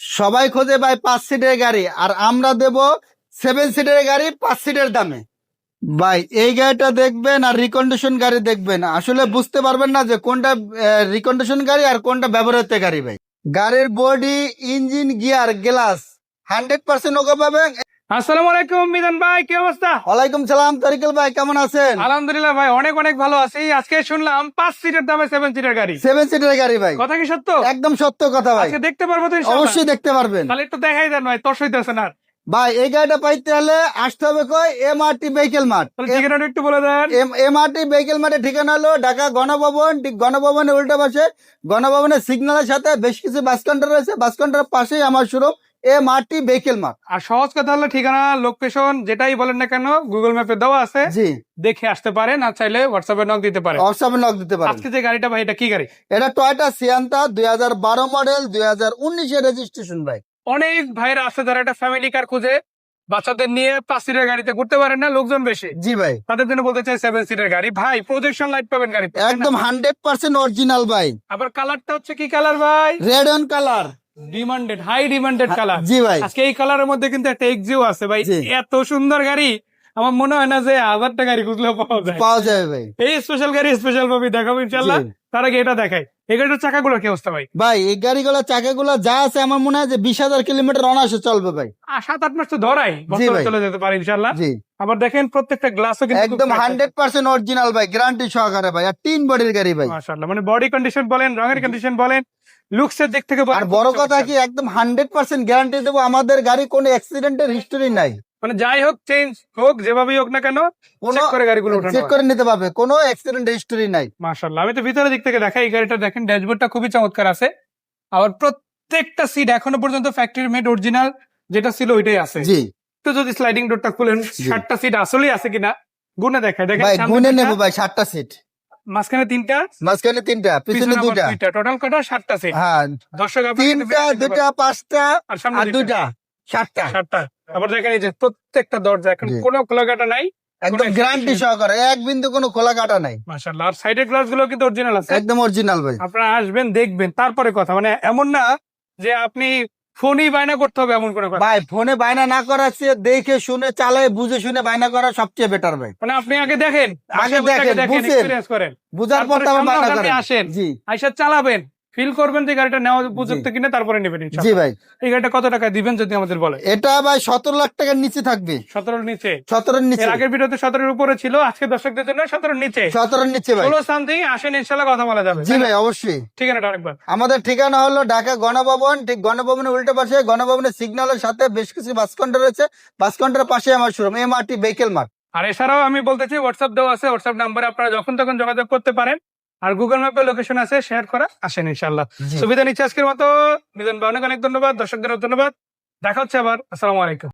সবাই খোঁজে ভাই পাঁচ সিটের গাড়ি, আর আমরা দেব সেভেন সিটের গাড়ি পাঁচ সিটের দামে। ভাই, এই গাড়িটা দেখবেন আর রিকন্ডিশন গাড়ি দেখবেন। আসলে বুঝতে পারবেন না যে কোনটা রিকন্ডিশন গাড়ি আর কোনটা ব্যবহৃত গাড়ি ভাই। গাড়ির body engine gear glass hundred percent okay পাবেন। আসসালামু আলাইকুম মিজান ভাই কি অবস্থা? ওয়ালাইকুম সালাম তরিকুল ভাই কেমন আছেন? আলহামদুলিল্লাহ ভাই অনেক অনেক ভালো আছি। আজকে শুনলাম পাঁচ সিটের দামে সেভেন সিটের গাড়ি। সেভেন সিটের গাড়ি ভাই। কথা কি সত্য? একদম সত্য কথা ভাই। আজকে দেখতে পারব তো অবশ্যই দেখতে পারবেন। তাহলে একটু দেখাই দেন ভাই তোর সইতেছে না। ভাই এই গাড়িটা পাইতে হলে আসতে হবে কই? ভেহিকেল ঠিকানাটা একটু বলে দেন। ভেহিকেল ঠিকানা হলো ঢাকা গণভবন ঠিক গণভবনের উল্টা পাশে। গণভবনের সিগন্যালের সাথে বেশ কিছু বাস কাউন্টার রয়েছে। বাস কাউন্টারের পাশেই আমার showroom M R Bekel mart আর সহজ কথা হলো ঠিকানা লোকেশন যেটাই বলেন না কেন গুগল ম্যাপে দেওয়া আছে। জি। দেখে আসতে পারে না চাইলে হোয়াটসঅ্যাপে নক দিতে পারে হোয়াটসঅ্যাপে নক দিতে পারে আজকে যে গাড়িটা ভাই এটা কি গাড়ি? এটা টয়টা সিয়ান্তা দুই হাজার বারো মডেল দুই হাজার উনিশের রেজিস্ট্রেশন ভাই অনেক ভাইরা আছে যারা একটা ফ্যামিলি কার খুঁজে বাচ্চাদের নিয়ে পাঁচ সিটের গাড়িতে ঘুরতে পারেন না লোকজন বেশি। জি ভাই। তাদের জন্য বলতে চাই সেভেন সিটের গাড়ি। ভাই প্রজেকশন লাইট পাবেন গাড়ি একদম হান্ড্রেড পার্সেন্ট অরিজিনাল ভাই আবার কালারটা হচ্ছে কি কালার ভাই? Red on colour demanded high demanded colour জি ভাই। আজকে এই কালারের মধ্যে কিন্তু একটা এক্সিও আছে ভাই। এত সুন্দর গাড়ি। আমার মনে হয় না যে হাজারটা গাড়ি খুঁজলেও পাওয়া যায়। পাওয়া যাবে ভাই। এই স্পেশাল গাড়ি স্পেশাল ভাবে দেখাবো ইনশাল্লাহ। তার আগে এটা দেখাই। এই গাড়িটার চাকাগুলোর কি অবস্থা ভাই? ভাই এই গাড়িগুলো চাকাগুলো যা আছে আমার মনে হয় যে বিশ হাজার কিলোমিটার অনায়াসে চলবে ভাই। সাত আট মাস তো ধরাই। চলে যেতে পারে ইনশাল্লাহ জি। আবার দেখেন প্রত্যেকটা গ্লাসও কিন্তু একদম হান্ড্রেড পার্সেন্ট অরিজিনাল ভাই গ্যারান্টি সহকারে ভাই। আর তিন বডির গাড়ি ভাই। মাশাআল্লাহ। মানে বডি কন্ডিশন বলেন রঙের কন্ডিশন বলেন লুকস এর দিক থেকে আর বড় কথা কি একদম হান্ড্রেড পার্সেন্ট গ্যারান্টি দেবো। আমাদের গাড়ি কোনো অ্যাক্সিডেন্টের হিস্টোরি নাই। মানে যাই হোক চেঞ্জ হোক যেভাবেই হোক না কেন চেক করে গাড়িগুলো চেক করে নিতে পারবে কোনো অ্যাক্সিডেন্ট হিস্টোরি নাই। মাশাল্লাহ আমি তো ভিতরের দিক থেকে দেখাই এই গাড়িটা দেখেন ড্যাশবোর্ডটা খুবই চমৎকার আছে। আবার প্রত্যেকটা সিট এখনও পর্যন্ত ফ্যাক্টরি মেড অরিজিনাল যেটা ছিল ওইটাই আছে। জি। তো যদি স্লাইডিং ডোরটা খুলেন ষাটটা সিট আসলেই আছে কিনা গুনে দেখায় দেখেন ভাই গুনে নেব ভাই সাতটা সিট মাঝখানে তিনটা মাঝখানে তিনটা পিছনে দুইটা। টোটাল কটা? সাতটা সিট হ্যাঁ দর্শক আপনারা তিনটা দুইটা পাঁচটা আর সামনে সাতটা। সাতটা। আবার দেখেন এই যে প্রত্যেকটা দরজা এখন। কোনো খোলাঘাটা নাই একদম গ্যারান্টি সহকারে এক বিন্দু কোনো খোলা কাটা নাই। মাশাল্লাহ আর সাইডের গ্লাসগুলো কিন্তু অরিজিনাল আছে। একদম অরিজিনাল ভাই। আপনারা আসবেন দেখবেন। তারপরে কথা মানে এমন না যে আপনি ফোনই বায়না করতে হবে এমন কোনো ভাই ফোনে বায়না না করার চেয়ে দেখে শুনে চালায় বুঝে শুনে বায়না করা সবচেয়ে বেটার ভাই। মানে আপনি আগে দেখেন আগে দেখেন, বুঝেন। করেন। বুঝার পর তারপরে বায়না করেন। আসেন। জি। আইসা চালাবেন। ফিল করবেন যে গাড়িটা নেওয়া উপযুক্ত কিনা তারপরে নেবেন জি ভাই। এই গাড়িটা কত টাকা দিবেন যদি আমাদের বলে এটা ভাই সতেরো লাখ টাকার নিচে থাকবে। সতেরোর নিচে? সতেরোর নিচে। আগের ভিডিওতে সতেরোর উপরে ছিল আজকে দর্শকদের জন্য সতেরোর নিচে। সতেরোর নিচে ভাই। ষোলো সামথিং আসেন ইনশাল্লাহ কথা বলা যাবে জি ভাই অবশ্যই। ঠিকানাটা আরেকবার। আমাদের ঠিকানা হলো ঢাকা গণভবন ঠিক গণভবনের উল্টো পাশে গণভবনের সিগন্যালের সাথে বেশ কিছু বাস কাউন্টার রয়েছে। বাস কাউন্টারের পাশে আমার showroom M R T vehicle mart আর এছাড়াও আমি বলতেছি হোয়াটসঅ্যাপ দেওয়া আছে হোয়াটসঅ্যাপ নাম্বারে আপনারা যখন তখন যোগাযোগ করতে পারেন। আর গুগল ম্যাপে লোকেশন আছে শেয়ার করা আসেন ইনশাল্লাহ সুবিধা নিচ্ছে আজকের মতো। মিলন ভাই অনেক অনেক ধন্যবাদ দর্শকদের ধন্যবাদ। দেখা হচ্ছে আবার। আসসালামু আলাইকুম।